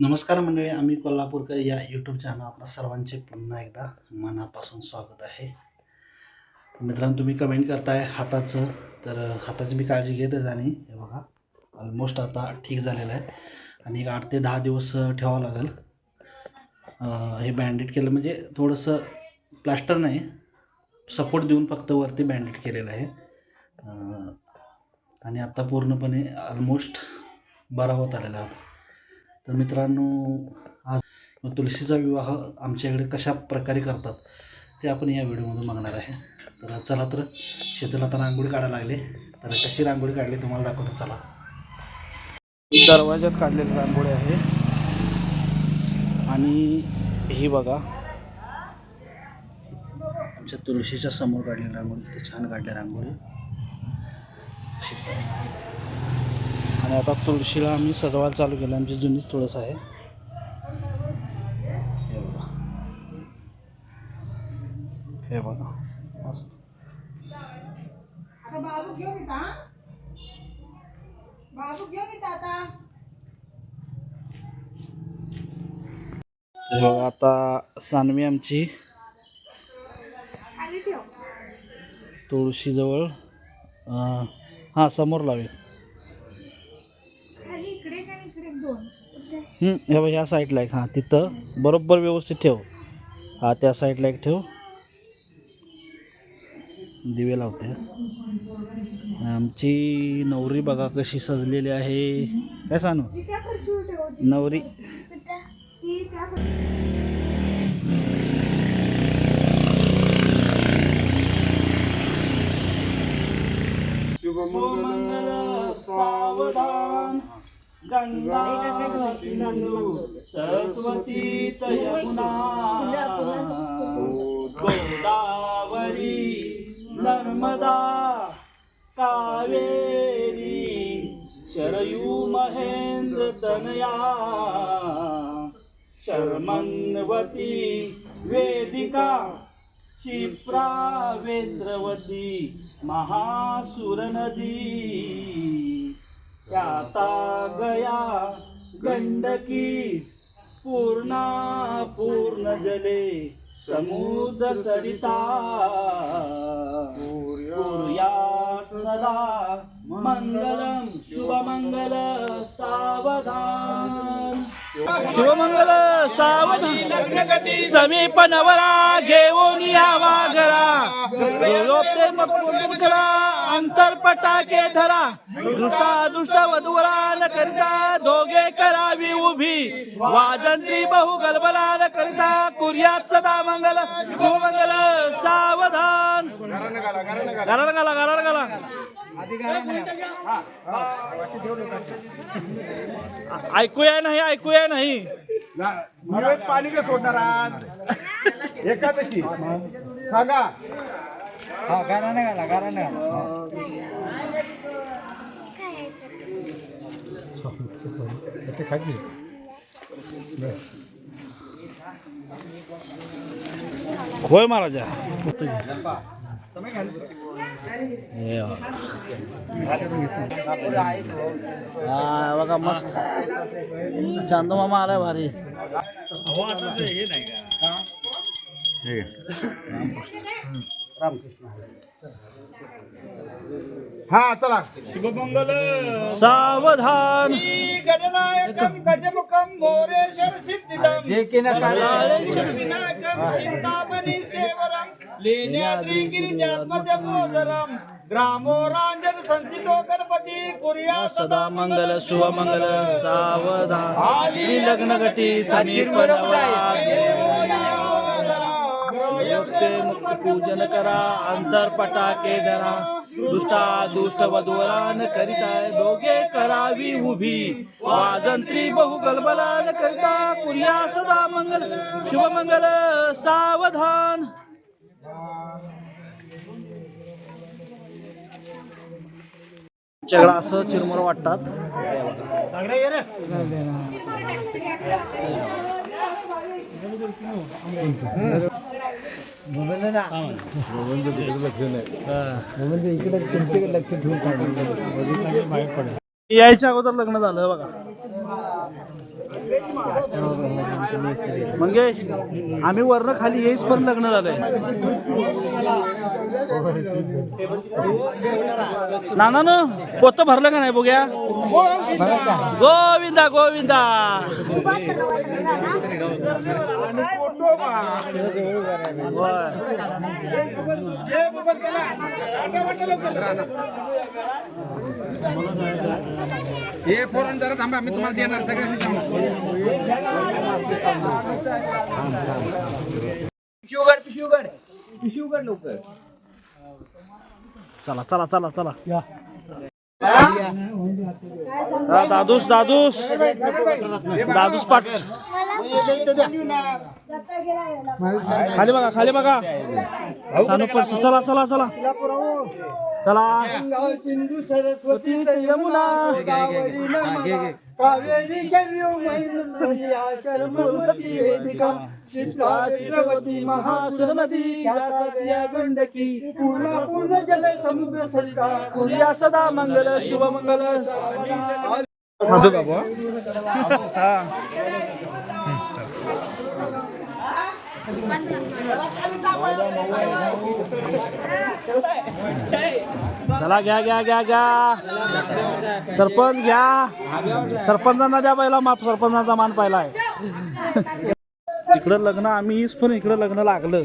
नमस्कार मंडळी आम्ही कोल्हापूरकर या यूट्यूब चॅनल आपल्या सर्वांचे पुन्हा एकदा मनापासून स्वागत आहे. मित्रांनो तुम्ही कमेंट करताय हाताचं तर हाताची मी काळजी घेतच आणि हे बघा ऑलमोस्ट आता ठीक झालेलं आहे. आणि एक आठ ते दहा दिवस ठेवावं लागेल. हे बँडेड केलं म्हणजे थोडंसं प्लास्टर नाही सपोर्ट देऊन फक्त वरती बँडेड केलेलं आहे. आणि आत्ता पूर्णपणे ऑलमोस्ट बरा होत आलेला आहे. तर मित्रांनो आज तुलसीचा विवाह आमच्याकडे कशा प्रकारे करतात ते आपण या व्हिडिओमधून बघणार आहे. तर चला तर शेताला आता रांगोळी काढायला लागले. तर कशी रांगोळी काढली तुम्हाला दाखवतो चला. दरवाज्यात काढलेली रांगोळी आहे. आणि ही बघा आमच्या तुळशीच्या समोर काढलेली रांगोळी. किती छान काढली रांगोळी. आणि आता तुळशीला आम्ही सजवायला चालू केलं. आमची जुनीच तुळस आहे. हे बघा. हे बघा. मस्त. आता हे? बघा सानवी आमची तुळशीजवळ हां समोर लावेल. हं, हे बघा ह्या साईडला एक. हां तिथं बरोबर व्यवस्थित ठेव. हा त्या साईडला एक ठेव. दिवे लावते. आमची नवरी बघा कशी सजलेली आहे. काय सांगू नवरी. ती त्या सावधान. गंगा सरस्वती यमुना गोदावरी नर्मदा कावेरी शरयू महेंद्र तनया शर्मन्वती वेदिका क्षिप्रा वेद्रवती महासुरनदी नदी त्याता गया गंडकी पूर्णा पूर्ण जले समुद्र सरिता। सदा मंगलम शुभमंगल सावधान। शिवमंगल सावधान समीप नवरा घेऊन यावा घरा रोपते मग पूजन करा अंतरपटाके धरा. दुष्टा दुष्ट वधूवरा न करता दोघे करावी उभी. वाजंत्री बहु गलबला न करता कुर्यात सदा मंगल. शिवमंगल सावधान. गारा गाला गारा गाला ऐकूया नाही ऐकूया नाही. निवेद पाणी का सोडणार आज. एकादशी. सांगा. होय महाराजा. हे बघा मस्त. चांदू मामा आलाय भारी. हा चला. सावधान. गणनायकं गजमुखं मोरेश्वर सिद्धिदं. विनायकं चिंतामणि सेवरं. लेण्याद्री गिरिजात्मज मोदरं ग्रामो रांजन संचितो गणपती. कुर्या सदा मंगल शुभमंगल सावधान. लग्न नवरा योग्य मुक्त पूजन करा. अंतर पटाके धरा. दुष्टा दुष्ट वधूवरान करिता दोघे करावी उभी. वाजंत्री बहु गलबलान करिता कुर्या सदा मंगल शुभमंगल सावधान. आमच्याकडं असं चिरमुर वाटतात. यायच्या अगोदर लग्न झालं बघा मंगेश आम्ही वरनं खाली येईस पण लग्न झालंय. नाना न पोत भरलं का नाही बघूया? गोविंदा गोविंदा. हे पोरण जरा थांबा मी तुम्हाला देणार सगळ्यांनी थांबा. पिशुगड पिशुगड पिशुगड लवकर. चला चला चला चला. दादूस दादूस. दादूस पाटील खाली बघा खाली बघा. सानू चला चला चला. चला. सिंधू सरस्वती यमुना कावेरी वेदिका चित्रवती गंडकी पूर्ण पूर्ण जल समुद्र सरिता कुर्या सदा मंगल शुभ मंगल हा. चला घ्या घ्या घ्या घ्या. सरपंच घ्या. सरपंचांना द्या पहिला माप सरपंचांचा मान पहिला आहे. तिकडं लग्न आम्ही पण इकडं लग्न लागलं.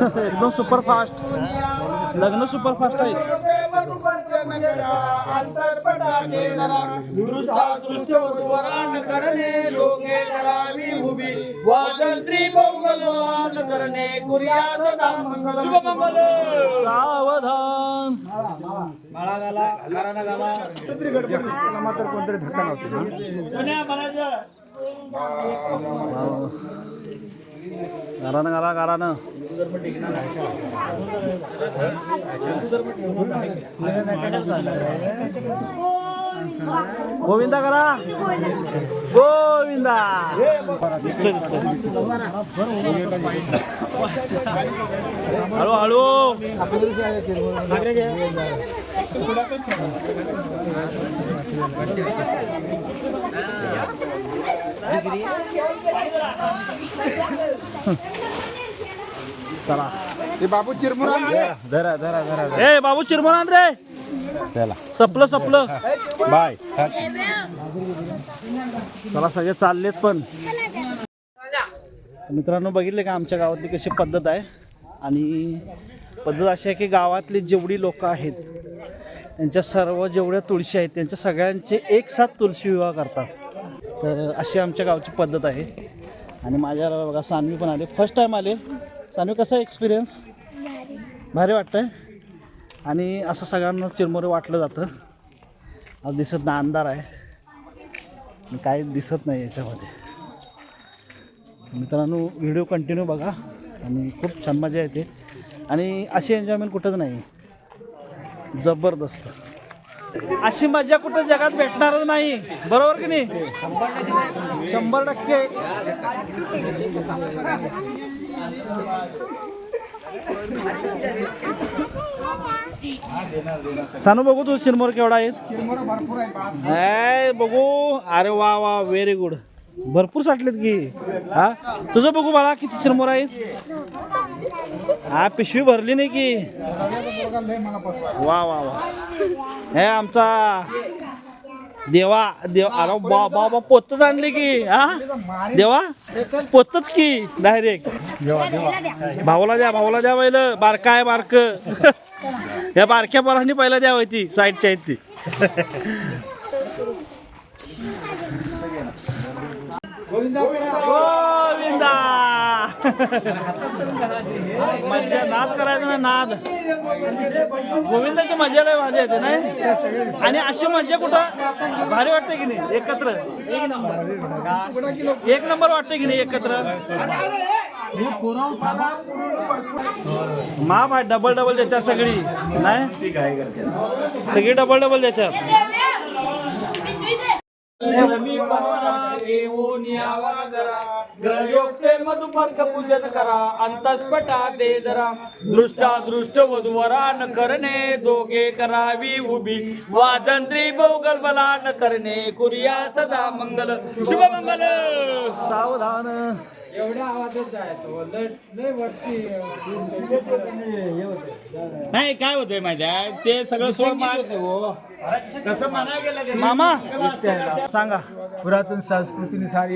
एकदम सुपरफास्ट लग्न सुपरफास्ट आहे. फास्ट आहे करणे लोके करावी उभी. वाजंत्री बहुगलवान करणे कुर्या सदा मंगल शुभ मंगल. सावधान. माळा गाला घराणा गाला. मात्र कोणतरी धक्का लावते ना पुण्या म्हणायचं घरानं घरा घरानं गोविंदा करा गोविंदा दिसतोय, दिसतोय. हळू हळू चला. हे बाबू चिरमुरान रे. धरा धरा धरा ए बाबू चिरमन आण रे. चला. सपलं सपलं. बाय. चला सगळे चाललेत पण. मित्रांनो बघितले का आमच्या गावातली कशी पद्धत आहे? आणि पद्धत अशी आहे की गावातली जेवढी लोक आहेत त्यांच्या सर्व जेवढ्या तुळशी आहेत त्यांच्या सगळ्यांचे एक साथ तुळशी विवाह करतात. तर अशी आमच्या गावची पद्धत आहे. आणि माझ्या बघा सानवी पण आले. फर्स्ट टाईम आले. सानवी कसा एक्सपिरियन्स भारी वाटतंय. आणि असं सगळ्यांना चिरमोरे वाटलं जातं. आज दिसत ना अंधार आहे. काही दिसत नाही याच्यामध्ये. मित्रांनो व्हिडिओ कंटिन्यू बघा. आणि खूप छान मजा येते. आणि अशी एन्जॉयमेंट कुठंच नाही. जबरदस्त. अशी मजा कुठं जगात भेटणारच नाही. बरोबर की नाही? शंभर टक्के. सानू बघू तू चिरमोर केवढा आहे. बघू. अरे वा वा व्हेरी गुड भरपूर साठलेत की. हा? तुझं बघू बाळा किती चिरमोर आहेत? हा पिशवी भरली नाही की. वा वा वा. हे आमचा देवा देव अरे बा बाबा पोतच आणले की हा? देवा पोतच की डायरेक्ट भाऊला द्या भाऊला द्या पहिलं बारका आहे बारक. या बारक्या पराने पहिला द्यावं ती साईडच्या आहेत ती गोविंदा. मजा नाद करायचा ना नाद. गोविंदाची मजा लय मजा येते नाही? आणि अशी मजा कुठं? भारी वाटते की नाही? एकत्र. एक नंबर वाटते की नाही एकत्र? माप आहे डबल डबल देतात सगळी नाही? सगळी डबल डबल देतात. रमी पवना घेऊन यावा जरा. ग्रहयोगचे मधुपर्क पूजन करा अंतस्पटा ते जरा. दृष्टा दृष्ट वधूवरान करणे दोघे करावी उभी. वाजंत्री बहुगल बलान करणे कुर्या सदा मंगल. शुभ मंगल सावधान. एवढ्या आवाजात जायचो लय लय वरती नाही काय होतंय माझ्या ते सगळं सोड कसं म्हणायला गेलं की मामा! सांगा पुरातन संस्कृतीनुसार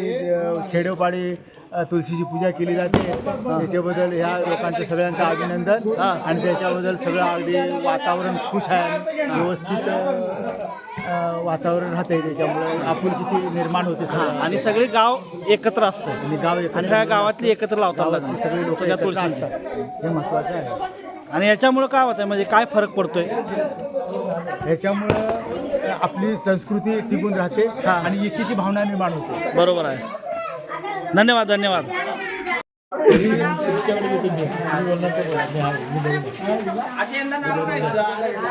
खेडोपाडी तुळशीची पूजा केली जाते. त्याच्याबद्दल ह्या लोकांचं सगळ्यांचं अभिनंदन. आणि त्याच्याबद्दल सगळं अगदी वातावरण खुश आहे व्यवस्थित वातावरण राहते त्याच्यामुळे आपुलकीची निर्माण होते. आणि सगळे गाव एकत्र असतं आणि गाव आणि ह्या गावातली एकत्र लावतात. गावातली सगळी लोक एकत्र तुळशीची. असतात. हे महत्वाचं आहे. आणि याच्यामुळे काय होतंय? म्हणजे काय फरक पडतोय? ह्याच्यामुळं आपली संस्कृती टिकून राहते आणि एकीची भावना निर्माण होते. बरोबर आहे. धन्यवाद धन्यवाद.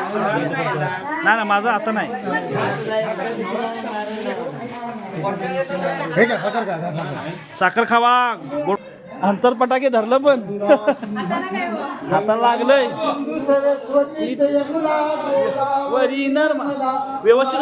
नाही ना माझं आता नाही. साखर खावा. अंतर पटाके धरलं पण. आता लागलंय. वरी नर्मा व्यवस्थित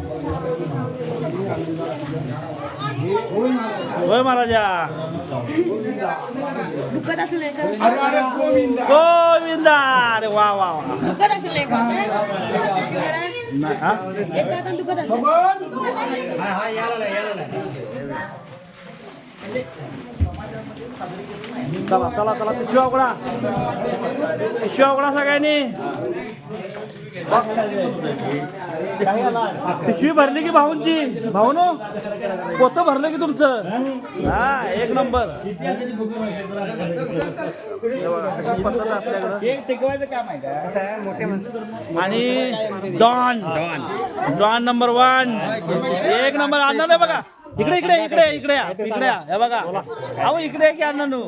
होय महाराजा. दुखत असेल गोविंदा. अरे वा वा वा. दुखत असेल हा? दुखत चला चला चला पिशव्या उघडा पिशव्या उघडा सगळ्यांनी. पिशवी भरली की भाऊंची? भाऊ नो पोतं भरलं की तुमचं? हा एक नंबर. आणि डॉन. Don number one. एक नंबर अण्णा नाही बघा. इकडे इकडे इकडे इकडे या इकडे या. हे बघा. अहो इकडे की अण्णानू.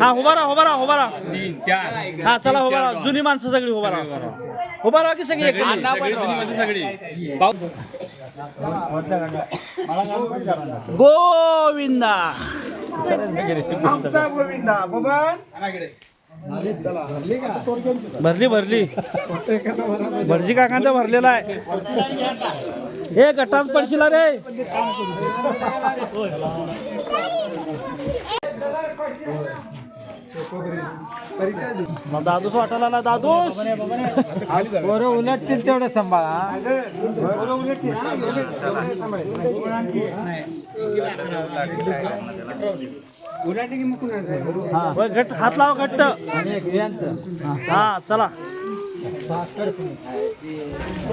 हा उभा राहा उभा राहा उभा राहा. तीन चार. हा चला उभा राहा. जुनी माणसं सगळी उभा राहा. उभा राहा की सगळी? गोविंदा. भरली भरली. भरजी काकांचा भरलेला आहे. हे गटात पडशील रे. मग दादूस वाटायला आला दादूस! बरं उलटतील तेवढं सांभाळा घट घट्ट हात लावा घट्ट. हा चला.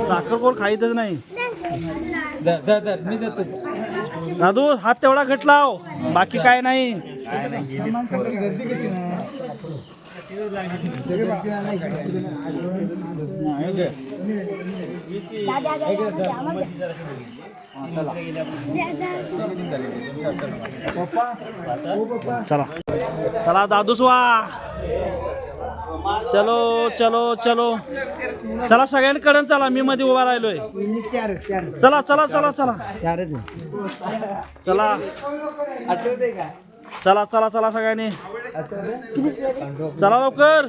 साखर कोण खाईतच नाही. दादू हात तेवढा घट लाव. बाकी काय नाही. चला. चला दादूस वा चलो चलो चलो. चला सगळ्यांकडे चला मी मध्ये उभा राहिलोय. चला चला चला चला. चला. चला चला चला सगळ्यांनी. चला लवकर.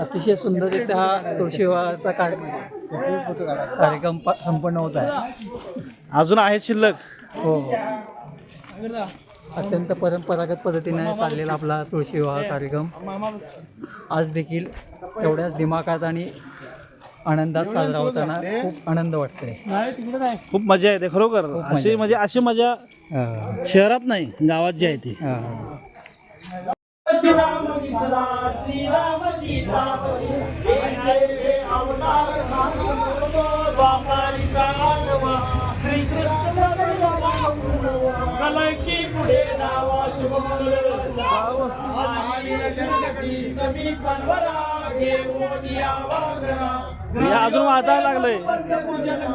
अतिशय सुंदररित्या हा तुळशीविवाहाचा कार्य- कार्यक्रम संपन्न होत आहे. अजून आहेत शिल्लक. हो अत्यंत परंपरागत पद्धतीने चाललेला आपला तुळशी विवाह कार्यक्रम. आज देखील तेवढ्याच दिमाखात आणि आनंदात साजरा होताना खूप आनंद वाटतोय. खूप मजा येते खरोखर. अशी म्हणजे अशी मजा. शहरात नाही गावात जी आहे ती. घेऊन घरा हे अजून वाटायला लागलंय.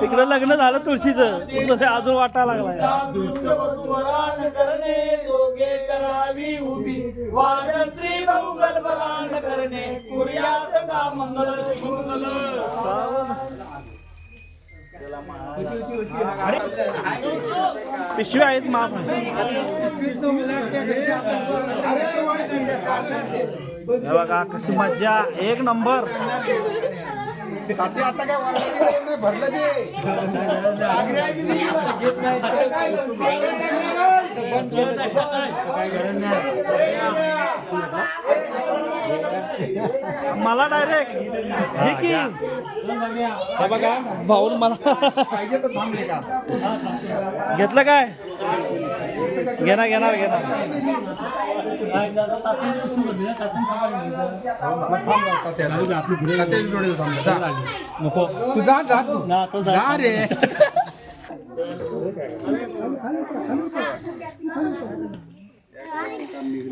तिकडे लग्न झालं तुळशीचं. इकडं अजून वाटायला लागलाय. पिशवी आहेत माप बघा कशी मज्जा. एक नंबर. ते आता काय नाही, भरलं ते मला डायरेक्ट हे की? हे बघा भाऊन मला पाहिजे तर थांबले का? घेतलं काय? घेणार घेणार घेणार. जा. तू जा जा तू. जा रे.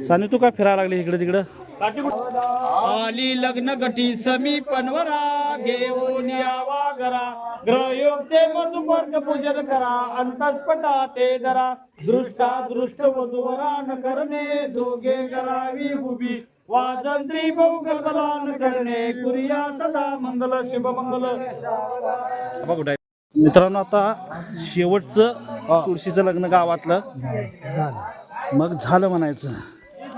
सानी तू काय फिरायला लागली इकडे तिकडं? आली लग्न गटी समीपनवरा घेऊन यावा घरा. ग्रहयोगचे मधुपर्क पूजन करा अंतस्पटा ते धरा. दृष्टा दृष्ट वधूवरान करणे दोघे करावी उभी. वाजंत्री बहुगल बलान करणे कुरिया सदा मंगल शुभ मंगल मित्रांनो आता शेवटचं तुळशीचं लग्न गावातलं. मग झालं म्हणायचं.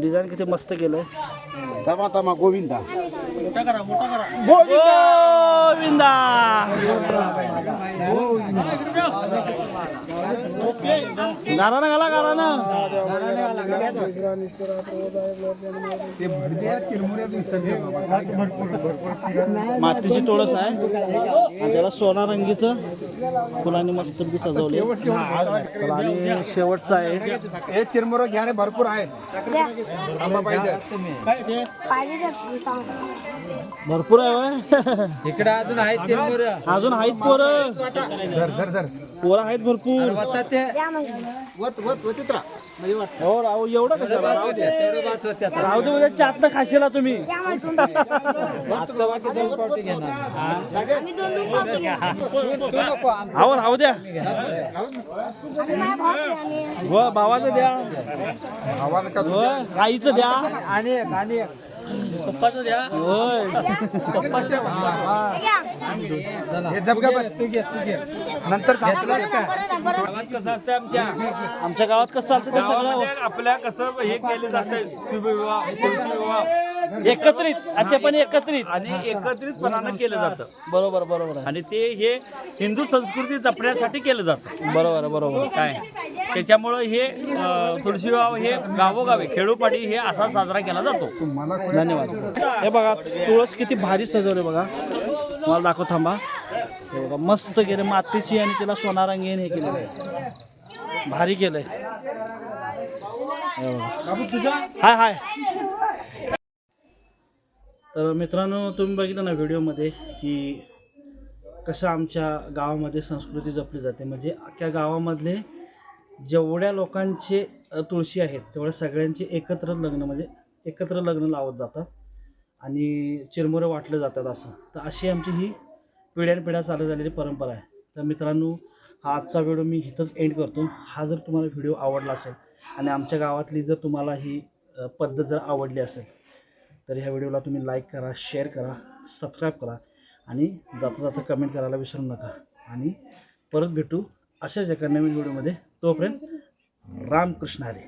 डिझाईन किती मस्त केलंय. तमा तमा गोविंदा! गोविंदा. गाराना घाला गाराना मातीची टोळस आहे. आणि त्याला सोना रंगीचं फुलांनी मस्त सजवले आणि शेवटचं आहे. हे चिरमुरं घ्या रे भरपूर आहेत. पाहिजे. भरपूर आहे. इकडे अजून आहेत चिरमुरे. अजून आहेत पोरं. हो राहू एवढं कसं? राहू दे राहू दे उद्या खाशीला तुम्ही. अहो राहू द्या. हो भावाचं द्या. आवाज का हो आईचं द्या. आणि आणि पप्पाचं द्या. होय. हे जबगा बस. तू घे तू घे. नंतर थांबला कसं असतं आमच्या? आमच्या गावात कसं चालतं ते सगळं? गावामध्ये आपल्या कसं हे केलं जातं शुभविवाह तुळशी विवाह एकत्रित आणि ते पण एकत्रित. आणि एकत्रितपणानं केलं जातं. बरोबर बरोबर आहे. आणि ते हे हिंदू संस्कृती जपण्यासाठी केलं जातं. बरोबर बरोबर काय? त्याच्यामुळं हे अं, तुळशी विवाह हे गावोगावी खेडोपाडी हे असा साजरा केला जातो. धन्यवाद. हे बघा तुळस किती भारी सजवले बघा. मला दाखव थांबा. हे बघा मस्त केले मातीची आणि तिला सोनारंगीन हे केलेलं आहे. भारी केलंय. हे बघा. हाय हाय. तर मित्रांनो तुम्ही बघितलं ना व्हिडिओमध्ये की कसं आमच्या गावामध्ये संस्कृती जपली जाते. म्हणजे अख्ख्या गावामधले जेवढ्या लोकांचे तुळशी आहेत तेवढ्या सगळ्यांचे एकत्र लग्न म्हणजे एकत्र लग्न लावत जातात आणि चिरमुरं वाटलं जातात असं. तर अशी आमची ही पिढ्यानपिढ्या चालू झालेली परंपरा आहे. तर मित्रांनो हा आजचा व्हिडिओ मी इथंच एंड करतो. हा जर तुम्हाला व्हिडिओ आवडला असेल आणि आमच्या गावातली जर तुम्हाला ही पद्धत जर आवडली असेल तर ह्या व्हिडिओला तुम्ही लाईक करा शेअर करा सबस्क्राईब करा आणि जाता जाता कमेंट करायला विसरू नका. आणि परत भेटू अशाच एका नवीन व्हिडिओमध्ये. तोपर्यंत रामकृष्ण हरी.